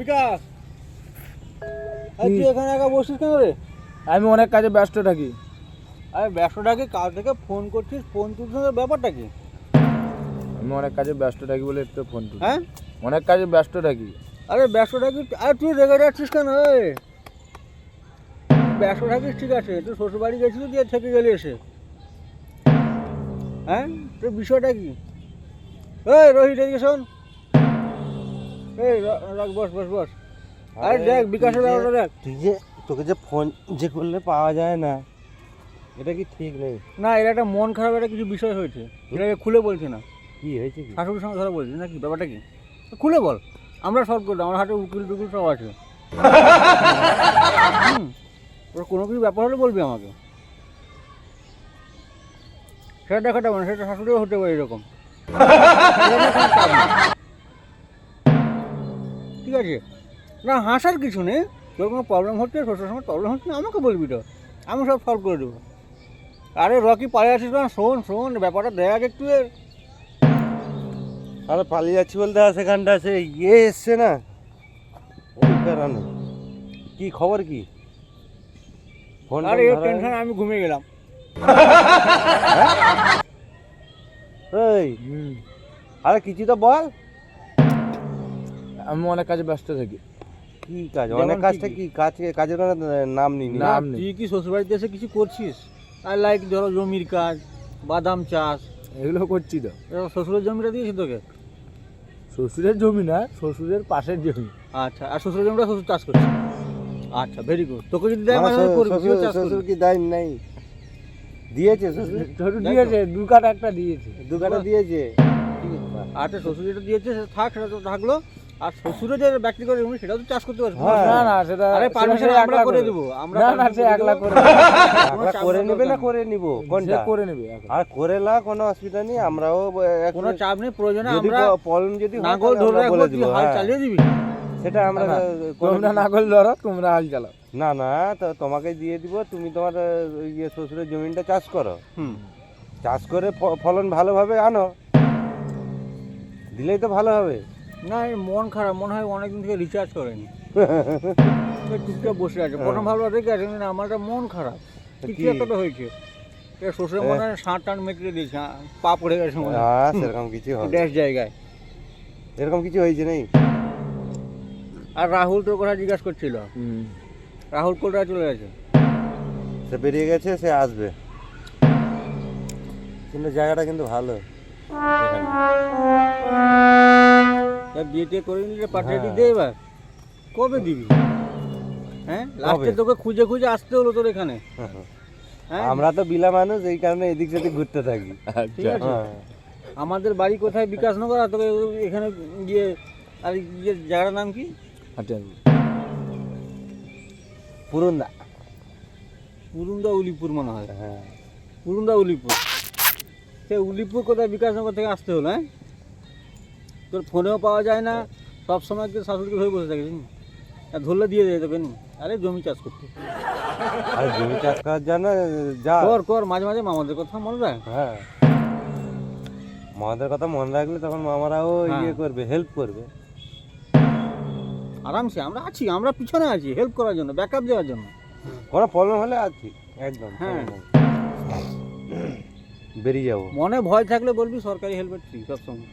বিকাশ তুই এখানে একা বসিস কেন রে? আমি অনেক কাজে ব্যস্ত থাকি। আরে ব্যবসাটাকে কাল থেকে ফোন করছিস ফোন তুলছিস ব্যাপারটা কি? আমি অনেক কাজে ব্যস্ত থাকি বলে একটু ফোন তুলি। হ্যাঁ? অনেক কাজে ব্যস্ত থাকি। আরে ব্যস্ত কি আরে তুই রেগে যাচ্ছিস কেন ব্যস্ত থাকিস ঠিক আছে তুই শ্বশুর বাড়ি গেছিলি দিয়ে থেকে গেলি এসে। হ্যাঁ? তোর বিষয়টা কি? এই রোহিত এদিকে শোন। এই রাখ বস বস বস। আরে দেখ বিকাশের ব্যাপারটা দেখ। তুই যে তোকে যে ফোন যে করলে পাওয়া যায় না এটা কি ঠিক নেই? না এর একটা মন খারাপ একটা কিছু বিষয় হয়েছে। খুলে বলছে না। কি হয়েছে কি? শাশুড়ির সঙ্গে ধরা নাকি? ব্যাপারটা কি? খুলে বল। আমরা করলাম আমার হাতে উকিল টুকিল সব আছে। কোনো কিছু ব্যাপার হলে বলবি আমাকে। সেটা দেখাতে পারে সেটা শাশুড়িও হতে পারে এরকম। ঠিক আছে? না হাসার কিছু নেই। তোর কোনো প্রবলেম হচ্ছে শ্বশুর সময় প্রবলেম হচ্ছে না আমাকে বলবি তো। আমি সব সলভ করে দেবো। আরে রকি পালিয়ে আছিস না শোন শোন ব্যাপারটা দেখ একটু এর। আরে পালিয়ে যাচ্ছি বলতে সেখানটা সে ইয়ে এসছে না? ওই কারণে কি খবর কি? ফোন আরে এর টেনশন আমি ঘুমিয়ে গেলাম। এই। আরে কিছু তো বল। আমি অনেক কাজে ব্যস্ত থাকি। কি কাজ? অনেক কাজটা কি? কাজ কাজের কোনো নাম নিই না। না নাম নেই। তুই কি শ্বশুরবাড়িতে এসে কিছু করছিস? আর লাইক ধরো জমির কাজ বাদাম চাষ। এগুলো করছি তো। শ্বশুরের জমিটা দিয়েছি তোকে? শ্বশুরের জমি না শ্বশুরের পাশের জমি। আচ্ছা আর শ্বশুরের জমিটা শ্বশুর চাষ করছে? আচ্ছা ভেরি গুড তোকে যদি দেয় শ্বশুর। কি দেয় নাই? দিয়েছে শ্বশুর? শ্বশুর দিয়েছে দু কাটা একটা দিয়েছে। দু কাটা দিয়েছে। আচ্ছা শ্বশুর যেটা দিয়েছে থাক সেটা তো থাকল। আর শ্বশুরের যে ব্যক্তিগত জমি সেটা তো চাষ করতে পারবি। হ্যাঁ। না না সেটা আরে পারমিশন আমরা একলা করে দেবো আমরা না না সে করে একলা করে আমরা করে নেবে না করে নিব কোনটা? করে নেবে আর করে না কোনো অসুবিধা নেই আমরাও কোনো চাপ নেই প্রয়োজনে যদি আমরা প্রবলেম যদি তাহলে ধরে রাখব বলে তুই দিব হাল হ্যাঁ। চালিয়ে দিবি। সেটা আমরা তোমরা না করলে ধরো তোমরা হাল চালাও। না না তো তোমাকে দিয়ে দিব তুমি তোমার ইয়ে শ্বশুরের জমিটা চাষ করো। হুম। চাষ করে ফলন ভালোভাবে আনো। দিলেই তো ভালো হবে। না এর মন খারাপ মনে হয় অনেকদিন থেকে রিচার্জ করেনি। চুপচাপ বসে আছে। প্রথম ভাবলো দেখে আছে কিন্তু আমার একটা মন খারাপ। কিছু একটা তো হয়েছে। এ শ্বশুরের মনে হয় ষাট টান মেকড়ে দিয়েছে পা পড়ে গেছে মনে হয়। হ্যাঁ সেরকম কিছু ড্যাশ জায়গায়। এরকম কিছু হয়েছে নেই আর রাহুল তোর কথা জিজ্ঞাসা করছিল। রাহুল কোলটা চলে গেছে? সে বেরিয়ে গেছে সে আসবে। কিন্তু জায়গাটা কিন্তু ভালো। তা বিয়ে টিয়ে করে নিলে হ্যাঁ। দে এবার? কবে দিবি? হ্যাঁ? লাস্টে তোকে খুঁজে খুঁজে আসতে হলো তোর এখানে। হ্যাঁ? আমরা তো বিলা মানুষ এই কারণে এদিক সেদিক ঘুরতে থাকি। ঠিক আছে। হ্যাঁ। আমাদের বাড়ি কোথায়? বিকাশনগর আর তোকে এখানে গিয়ে আর ইয়ে জায়গাটার নাম কি? পুরন্দা। পুরুন্দা উলিপুর মনে হয়। হ্যাঁ। পুরুন্দা উলিপুর। সে উলিপুর কোথায়? বিকাশনগর থেকে আসতে হলো হ্যাঁ? তোর ফোনেও পাওয়া যায় না সব সময় তো শাশুড়িকে ধরে বসে থাকিস নি? আর ধরলে দিয়ে দেয় তোকে নি আরে জমি চাষ করতে। আর জমি চাষ করার জন্য যা। কর কর মাঝে মাঝে মামাদের কথা মনে রাখ। হ্যাঁ। মামাদের কথা মনে রাখলে তখন মামারাও হ্যাঁ। ইয়ে করবে হেল্প করবে। আরামসে আমরা আছি আমরা পিছনে আছি হেল্প করার জন্য ব্যাকআপ দেওয়ার জন্য। কোনো প্রবলেম হলে আছি একদম হ্যাঁ। বেরিয়ে যাব। মনে ভয় থাকলে বলবি সরকারি হেলমেট ফ্রি সবসময়।